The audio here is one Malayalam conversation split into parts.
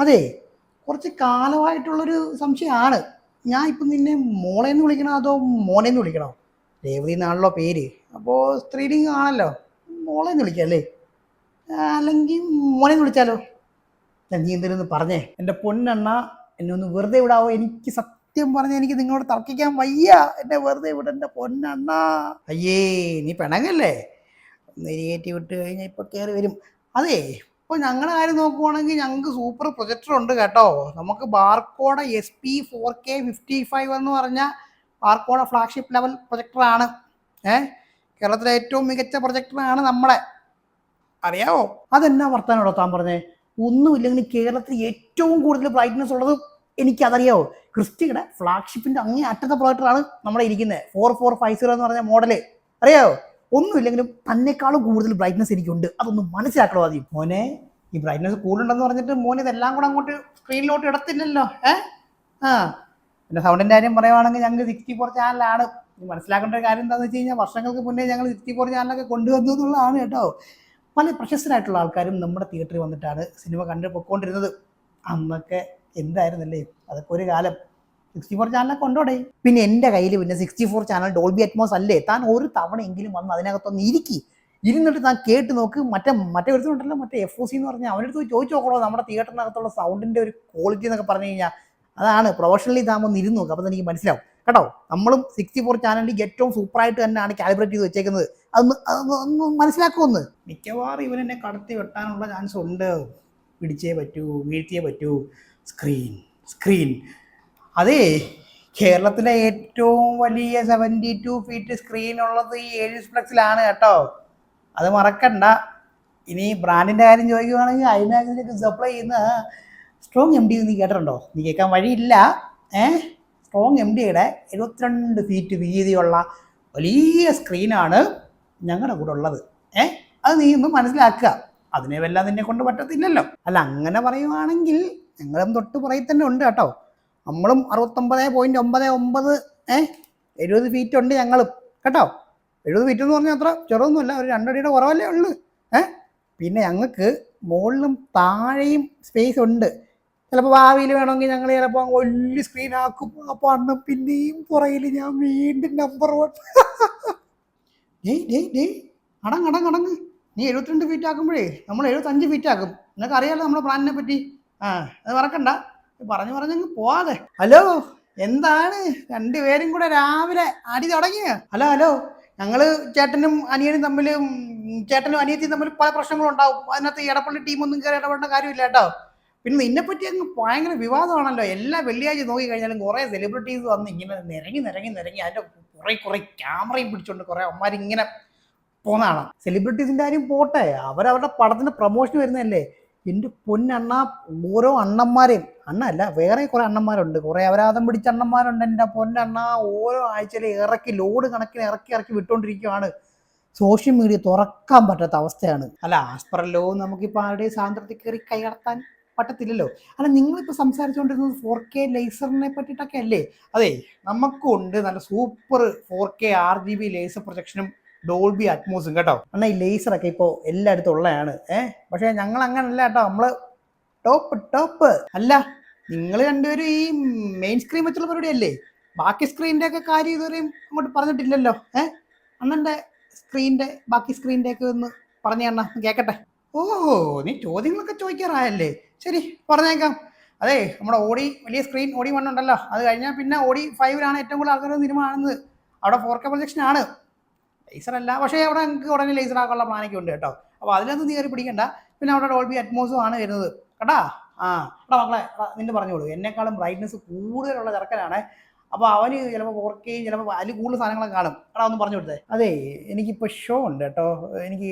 അതെ കുറച്ച് കാലമായിട്ടുള്ളൊരു സംശയമാണ്. ഞാൻ ഇപ്പം നിന്നെ മോളേന്ന് വിളിക്കണോ അതോ മോനെന്ന് വിളിക്കണോ? രേവതി എന്നാണല്ലോ പേര്. അപ്പോൾ സ്ത്രീലിംഗം ആണല്ലോ. മോളേന്ന് വിളിക്കാം അല്ലേ? അല്ലെങ്കിൽ അല്ലെങ്കിൽ എന്ന് വിളിച്ചാലോ? ഞാൻ നീ എന്തെങ്കിലും പറഞ്ഞേ? എന്റെ പൊന്നെണ്ണ എന്നെ ഒന്ന് വെറുതെ വിടാവോ? എനിക്ക് സത്യം പറഞ്ഞ എനിക്ക് നിങ്ങളോട് തർക്കിക്കാൻ വയ്യ. എന്നെ വെറുതെ വിട എന്റെ പൊന്നെണ്ണ. അയ്യേ നീ പെണങ്ങല്ലേ? ഒന്ന് കയറ്റി വിട്ട് കഴിഞ്ഞാൽ ഇപ്പോൾ കയറി വരും. അതെ ഇപ്പോൾ ഞങ്ങളുടെ കാര്യം നോക്കുവാണെങ്കിൽ ഞങ്ങൾക്ക് സൂപ്പർ പ്രൊജക്ടർ ഉണ്ട് കേട്ടോ. നമുക്ക് ബാർക്കോഡ S P four K fifty five എന്ന് പറഞ്ഞ ബാർക്കോഡ ഫ്ലാഗ്ഷിപ്പ് ലെവൽ പ്രൊജക്ടറാണ് ഏഹ് കേരളത്തിലെ ഏറ്റവും മികച്ച പ്രൊജക്ടറാണ് നമ്മളെ. അറിയാവോ? അതെന്നാ വർത്താനോടോ താൻ പറഞ്ഞേ? ഒന്നുമില്ലെങ്കിൽ കേരളത്തിൽ ഏറ്റവും കൂടുതൽ ബ്രൈറ്റ്നസ് ഉള്ളത് എനിക്ക് എനിക്കതറിയാവോ? ക്രിസ്റ്റിയുടെ ഫ്ലാഗ്ഷിപ്പിന്റെ അങ്ങേ അറ്റത്തെ പ്രൊജക്ടറാണ് നമ്മളെ ഇരിക്കുന്നത് ഫോർ ഫോർ ഫൈവ് സീറോ എന്ന് പറഞ്ഞ മോഡൽ അറിയാവോ? ഒന്നുമില്ലെങ്കിലും തന്നെക്കാളും കൂടുതൽ ബ്രൈറ്റ്നസ് എനിക്കുണ്ട്. അതൊന്ന് മനസ്സിലാക്കണോ ആദ്യം? മോനെ ഈ ബ്രൈറ്റ്നസ് കൂടുണ്ടെന്ന് പറഞ്ഞിട്ട് മോൻ ഇതെല്ലാം കൂടെ അങ്ങോട്ട് സ്ക്രീനിലോട്ട് ഇടത്തില്ലല്ലോ ഏ? ആ. പിന്നെ സൗണ്ടിന്റെ കാര്യം പറയുവാണെങ്കിൽ ഞങ്ങൾ സിക്സ്റ്റി ഫോർ ചാനലാണ് മനസ്സിലാക്കേണ്ട ഒരു കാര്യം എന്താണെന്ന് വെച്ച് കഴിഞ്ഞാൽ വർഷങ്ങൾക്ക് മുന്നേ ഞങ്ങൾ സിക്സ്റ്റി ഫോർ ചാനലൊക്കെ കൊണ്ടുവന്നു എന്നുള്ളതാണ് കേട്ടോ. പല പ്രശസ്തരായിട്ടുള്ള ആൾക്കാരും നമ്മുടെ തിയേറ്ററിൽ വന്നിട്ടാണ് സിനിമ കണ്ടു പൊക്കോണ്ടിരുന്നത്. അന്നൊക്കെ എന്തായിരുന്നല്ലേ? അതൊക്കെ ഒരു കാലം. സിക്സ്റ്റി ഫോർ ചാനലൊക്കെ കൊണ്ടോടെ പിന്നെ എന്റെ കയ്യിൽ പിന്നെ sixty four channel Dolby Atmos അല്ലേ? താൻ ഒരു തവണയെങ്കിലും വന്ന് അതിനകത്തൊന്ന് ഇരിക്കി. ഇരുന്നിട്ട് താൻ കേട്ട് നോക്ക്. മറ്റേ മറ്റേ ഒരുത്തനുണ്ടല്ലോ മറ്റേ എഫ് ഒ സി എന്ന് പറഞ്ഞാൽ അവന്റെ അടുത്ത് ചോദിച്ചു നോക്കണോ? നമ്മുടെ തിയേറ്ററിനകത്തുള്ള സൗണ്ടിന്റെ ഒരു ക്വാളിറ്റി എന്നൊക്കെ പറഞ്ഞു കഴിഞ്ഞാൽ അതാണ് പ്രൊഫഷണലി താൻ ഒന്ന് ഇരുന്ന് നോക്കുക അപ്പോൾ എനിക്ക് മനസ്സിലാവും. കേട്ടോ? നമ്മളും സിക്സ്റ്റി ഫോർ ചാനലിൽ ഏറ്റവും സൂപ്പറായിട്ട് തന്നെയാണ് കാലിബ്രേറ്റ് ചെയ്ത് വെച്ചേക്കുന്നത്. അതൊന്ന് അതൊന്ന് മനസ്സിലാക്കുമെന്ന് മിക്കവാറും ഇവനെന്നെ കടത്തി വെട്ടാനുള്ള ചാൻസ് ഉണ്ട്. പിടിച്ചേ പറ്റൂ വീഴ്ത്തിയേ പറ്റൂ. സ്ക്രീൻ സ്ക്രീൻ അതേ കേരളത്തിലെ ഏറ്റവും വലിയ സെവന്റി ടു ഫീറ്റ് സ്ക്രീൻ ഉള്ളത് ഈ ഏഴ് ഫ്ലക്സിലാണ് കേട്ടോ. അത് മറക്കണ്ട. ഇനി ബ്രാൻഡിന്റെ കാര്യം ചോദിക്കുകയാണെങ്കിൽ മാഗസിനൊക്കെ സപ്ലൈ ചെയ്യുന്ന സ്ട്രോങ് എം ഡി നീ കേട്ടിട്ടുണ്ടോ? നീ കേൾക്കാൻ വഴിയില്ല. ഏഹ് സ്ട്രോങ് എം ഡിയുടെ എഴുപത്തിരണ്ട് ഫീറ്റ് വീതിയുള്ള വലിയ സ്ക്രീനാണ് ഞങ്ങളുടെ കൂടെ ഉള്ളത്. ഏ? അത് നീ ഒന്ന് മനസ്സിലാക്കുക. അതിനെ വല്ല നിന്നെ കൊണ്ട് പറ്റത്തില്ലല്ലോ. അല്ല അങ്ങനെ പറയുവാണെങ്കിൽ ഞങ്ങളും തൊട്ട് പുറകിൽ തന്നെ ഉണ്ട് കേട്ടോ. നമ്മളും അറുപത്തൊമ്പത് പോയിന്റ് ഒമ്പത് ഒമ്പത് ഏ? എഴുപത് ഫീറ്റ് ഉണ്ട് ഞങ്ങളും. കേട്ടോ? എഴുപത് ഫീറ്റ് എന്ന് പറഞ്ഞാൽ അത്ര ചെറുതൊന്നുമല്ല ഒരു രണ്ടടിയുടെ കുറവല്ലേ ഉള്ളൂ. ഏ? പിന്നെ ഞങ്ങൾക്ക് മുകളിലും താഴെയും സ്പേസ് ഉണ്ട്. ചിലപ്പോൾ ഭാവിയിൽ വേണമെങ്കിൽ ഞങ്ങൾ ചിലപ്പോൾ വലിയ സ്ക്രീൻ ആക്കും. അപ്പോൾ അന്ന് പിന്നെയും പുറകിൽ ഞാൻ വീണ്ടും നമ്പർ വൺ ഡേയ് ഡേയ് ഡേയ്. അടങ്ങ് അടങ്ങ് അടങ്ങ്. നീ എഴുപത്തിരണ്ട് ഫീറ്റ് ആക്കുമ്പോഴേ നമ്മൾ എഴുപത്തഞ്ച് ഫീറ്റ് ആക്കും. നിനക്ക് അറിയാലോ നമ്മുടെ പ്ലാനിനെ പറ്റി. ആ അത് മറക്കണ്ട. പറഞ്ഞു പറഞ്ഞങ്ങ് പോവാതെ. ഹലോ എന്താണ്? രണ്ടുപേരും കൂടെ രാവിലെ അടി തുടങ്ങിയ? Hello hello. ഞങ്ങൾ ചേട്ടനും അനിയനും തമ്മിൽ ചേട്ടനും അനിയത്തിയും തമ്മിൽ പല പ്രശ്നങ്ങളും ഉണ്ടാവും അതിനകത്ത് എടപ്പള്ളി ടീമൊന്നും കയറി ഇടപെടേണ്ട കാര്യമില്ല കേട്ടോ. പിന്നെ നിന്നെ പറ്റി അങ്ങ് ഭയങ്കര വിവാദമാണല്ലോ. എല്ലാ വെള്ളിയാഴ്ച നോക്കി കഴിഞ്ഞാലും കുറേ സെലിബ്രിറ്റീസ് വന്ന് ഇങ്ങനെ നിരങ്ങി നിരങ്ങി നിരങ്ങി അതിന്റെ കുറേ കുറേ ക്യാമറയും പിടിച്ചോണ്ട് കുറേ അമ്മമാർ ഇങ്ങനെ പോന്നാണ് സെലിബ്രിറ്റീസിന്റെ കാര്യം പോട്ടെ. അവരവരുടെ പടത്തിന്റെ പ്രൊമോഷൻ വരുന്നതല്ലേ. എന്റെ പൊന്നണ്ണ ഓരോ അണ്ണന്മാരെയും അണ്ണ അല്ല വേറെ കുറേ അണ്ണന്മാരുണ്ട്. കുറേ അവരാധം പിടിച്ച അണ്ണന്മാരുണ്ട് എന്റെ പൊന്നണ്ണ. ഓരോ ആഴ്ചയിൽ ഇറക്കി ലോഡ് കണക്കിന് ഇറക്കി ഇറക്കി വിട്ടുകൊണ്ടിരിക്കുകയാണ് സോഷ്യൽ മീഡിയ തുറക്കാൻ പറ്റാത്ത അവസ്ഥയാണ്. അല്ല ആസ്പറല്ലോ നമുക്കിപ്പോൾ ആരുടെയും സാന്ദ്രത കയറി കൈകടത്താൻ പറ്റത്തില്ലല്ലോ? അല്ല നിങ്ങളിപ്പോൾ സംസാരിച്ചുകൊണ്ടിരുന്നത് ഫോർ കെ ലേസറിനെ പറ്റിയിട്ടൊക്കെ അല്ലേ അതെ നമുക്കുണ്ട് നല്ല super four K R G B laser പ്രൊജക്ഷനും Dolby അറ്റ്മോസും കേട്ടോ. എന്നാൽ ഈ ലേസറൊക്കെ ഇപ്പോൾ എല്ലായിടത്തും ഉള്ളതാണ്. ഏഹ് പക്ഷേ ഞങ്ങൾ അങ്ങനല്ല കേട്ടോ. നമ്മൾ ടോപ്പ് ടോപ്പ് അല്ല നിങ്ങൾ രണ്ടുപേരും ഈ മെയിൻ സ്ക്രീൻ വെച്ചുള്ള പരിപാടിയല്ലേ? ബാക്കി സ്ക്രീനിന്റെ ഒക്കെ കാര്യം ഇതുവരെയും അങ്ങോട്ട് പറഞ്ഞിട്ടില്ലല്ലോ. ഏഹ് അണ്ണന്റെ സ്ക്രീനിന്റെ ബാക്കി സ്ക്രീനിന്റെ ഒക്കെ ഒന്ന് പറഞ്ഞു അണ്ണ കേക്കട്ടെ. ഓ നീ ചോദ്യങ്ങളൊക്കെ ചോദിക്കാറായല്ലേ. ശരി പറഞ്ഞേക്കാം. അതെ നമ്മുടെ ഓടി വലിയ സ്ക്രീൻ ഓടി വൺ ഉണ്ടല്ലോ. അത് കഴിഞ്ഞാൽ പിന്നെ ഓടി ഫൈവിലാണ് ഏറ്റവും കൂടുതൽ ആൾക്കാർ സിനിമ കാണുന്നത്. അവിടെ ഫോർ കെ പ്രൊജക്ഷൻ ആണ്. ലേസർ അല്ല. പക്ഷേ അവിടെ നിങ്ങൾക്ക് ഉടനെ ലേസർ ആക്കാനുള്ള പ്ലാനൊക്കെ ഉണ്ട് കേട്ടോ. അപ്പോൾ അതിലൊന്നും നീ കയറി പിടിക്കണ്ട. പിന്നെ അവിടെ ഡോൾബി അറ്റ്മോസും ആണ് വരുന്നത്. കേട്ടാ ആ എടാ മക്കളെ നിന്നെ പറഞ്ഞോളൂ എന്നെക്കാളും ബ്രൈറ്റ്നസ് കൂടുതലുള്ള ചെറുക്കനാണ്. അപ്പോൾ അവന് ചിലപ്പോൾ പുറക്കുകയും കെയും ചിലപ്പോൾ അതിൽ കൂടുതൽ സാധനങ്ങളൊക്കെ കാണും. എടാ ഒന്ന് പറഞ്ഞു കൊടുത്തേ. അതെ എനിക്കിപ്പോൾ ഷോ ഉണ്ട് കേട്ടോ. എനിക്ക്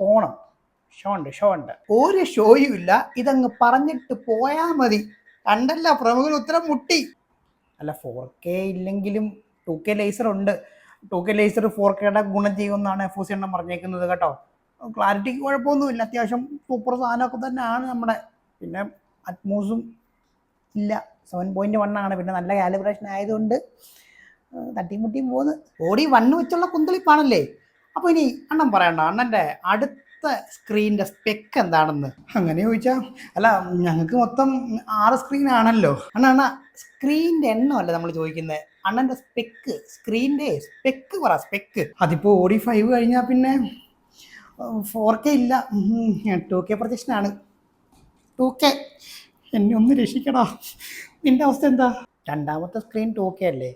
പോണം. ഷോ ഉണ്ട് ഷോ ഉണ്ട്. ഒരു ഷോയും ഇല്ല. ഇതങ്ങ് പറഞ്ഞിട്ട് പോയാൽ മതി. കണ്ടല്ല പ്രമുഖൻ ഉത്തരം മുട്ടി. അല്ല ഫോർ കെ ഇല്ലെങ്കിലും ടു കെ ലേസർ ഉണ്ട്. ടു കെ ലേസർ ഫോർ കെയുടെ ഗുണം ചെയ്യുമെന്നാണ് എഫ് ഒ സി എണ്ണം പറഞ്ഞേക്കുന്നത് കേട്ടോ. ക്ലാരിറ്റിക്ക് കുഴപ്പമൊന്നുമില്ല. അത്യാവശ്യം സൂപ്പർ സാധനമൊക്കെ തന്നെയാണ് നമ്മുടെ. പിന്നെ അറ്റ്മോസും ഇല്ല. സെവൻ പോയിന്റ് വൺ ആണ്. പിന്നെ നല്ല കാലിബ്രേഷൻ ആയതുകൊണ്ട് തട്ടിയും മുട്ടിയും പോകുന്നു. ഓടി വണ്ണ് വെച്ചുള്ള കുന്തളിപ്പാണല്ലേ? അപ്പോൾ ഇനി അണ്ണൻ പറയണ്ട. അണ്ണന്റെ അടുത്ത സ്ക്രീനിന്റെ സ്പെക്ക് എന്താണെന്ന്? അങ്ങനെ ചോദിച്ചാൽ അല്ല ഞങ്ങൾക്ക് മൊത്തം ആറ് സ്ക്രീൻ ആണല്ലോ. അണ്ണ അണ്ണ സ്ക്രീനിന്റെ എണ്ണമല്ല നമ്മൾ ചോദിക്കുന്നത് അണ്ണന്റെ സ്പെക്ക് സ്ക്രീനിന്റെ സ്പെക്ക് പറ സ്പെക്ക് അതിപ്പോ ഓടി ഫൈവ് കഴിഞ്ഞാൽ പിന്നെ ഫോർ കെ ഇല്ല. ടു കെ പ്രൊജക്ഷനാണ് ടു കെ എന്നെ ഒന്ന് രക്ഷിക്കടാ. നിന്റെ അവസ്ഥ എന്താ? രണ്ടാമത്തെ സ്ക്രീൻ ടു കെ അല്ലേ?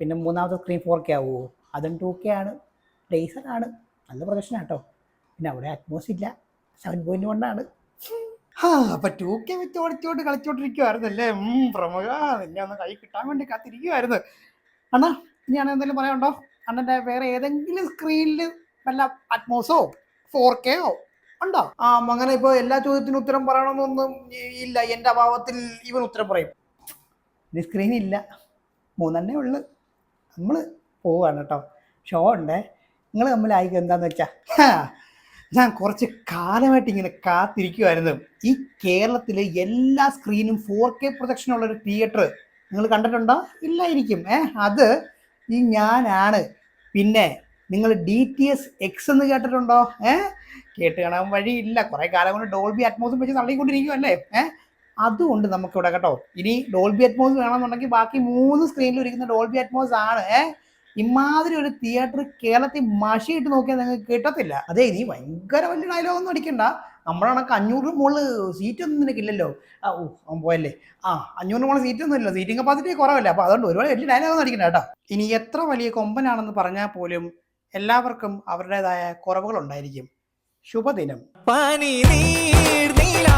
പിന്നെ മൂന്നാമത്തെ സ്ക്രീൻ ഫോർ കെ ആവുമോ അതും ടു കെ ആണ്. ലേസർ ആണ്. നല്ല പ്രൊജക്ഷൻ കേട്ടോ പിന്നെ അവിടെ അറ്റ്മോസ് ഇല്ല. സെവൻ പോയിന്റ് ആ അപ്പൊ ടു കെ വെച്ച് ഓടിച്ചോണ്ട് കളിച്ചോണ്ടിരിക്കുവായിരുന്നല്ലേ? ഉം, പ്രമുഖ നിന്നെ ഒന്ന് കൈ കിട്ടാൻ വേണ്ടി കാത്തിരിക്കുവായിരുന്നു. അണ്ണാ ഇനിയാണ് എന്തെങ്കിലും പറയാനുണ്ടോ? അണ്ണന്റെ വേറെ ഏതെങ്കിലും സ്ക്രീനിൽ വല്ല അറ്റ്മോസോ ഫോർ കെയോ ഉണ്ടോ? ആ അങ്ങനെ ഇപ്പൊ എല്ലാ ചോദ്യത്തിനും ഉത്തരം പറയണമെന്നൊന്നും ഇല്ല. എന്റെ അഭാവത്തിൽ ഇവൻ ഉത്തരം പറയും. ഇനി സ്ക്രീൻ ഇല്ല. മൂന്നെണ്ണേ ഉള്ളു. നമ്മൾ പോവാണ് കേട്ടോ. ഷോ ഉണ്ടേ. നിങ്ങൾ തമ്മിലായിക്കും എന്താന്ന് വെച്ചാ? ഞാൻ കുറച്ച് കാലമായിട്ട് ഇങ്ങനെ കാത്തിരിക്കുമായിരുന്നു ഈ കേരളത്തിലെ എല്ലാ സ്ക്രീനും ഫോർ കെ പ്രൊജക്ഷൻ ഉള്ള ഒരു തിയേറ്റർ നിങ്ങൾ കണ്ടിട്ടുണ്ടോ? ഇല്ലായിരിക്കും. ഏ അത് ഈ ഞാനാണ്. പിന്നെ നിങ്ങൾ ഡി ടി എസ് എക്സ് എന്ന് കേട്ടിട്ടുണ്ടോ? ഏ കേട്ട് കാണാൻ വഴിയില്ല. കുറെ കാലം കൊണ്ട് ഡോൾബി അറ്റ്മോസും വെച്ച് തള്ളിക്കൊണ്ടിരിക്കുമല്ലേ ഏ അതുകൊണ്ട് നമുക്കിവിടെ കേട്ടോ. ഇനി ഡോൾബി അറ്റ്മോസ് വേണമെന്നുണ്ടെങ്കിൽ ബാക്കി മൂന്ന് സ്ക്രീനിൽ ഇരിക്കുന്ന ഡോൾബി അറ്റ്മോസ് ആണ്. ഏ ഇമാതിരി ഒരു തിയേറ്റർ കേരളത്തിൽ മഷിയിട്ട് നോക്കിയാൽ നിങ്ങൾക്ക് കിട്ടത്തില്ല. അതെ നീ ഭയങ്കര വലിയ ഡയലോഗൊന്നും അടിക്കണ്ട. നമ്മുടെ കണക്ക് അഞ്ഞൂറ് മുകളിൽ സീറ്റ് ഒന്നും നിനക്കില്ലല്ലോ. ആ ഓ അവൻ പോയല്ലേ. ആ അഞ്ഞൂറ് മുകളിൽ സീറ്റ് ഒന്നും ഇല്ല സീറ്റിംഗ് കപ്പാസിറ്റി കുറവല്ലേ. അപ്പോൾ അതുകൊണ്ട് ഒരുപാട് വലിയ ഡയലോഗ് നടിക്കുന്നത് കേട്ടോ. ഇനി എത്ര വലിയ കൊമ്പനാണെന്ന് പറഞ്ഞാൽ പോലും എല്ലാവർക്കും അവരുടേതായ കുറവുകൾ ഉണ്ടായിരിക്കും. ശുഭദിനം. പനി നീർ നീലാ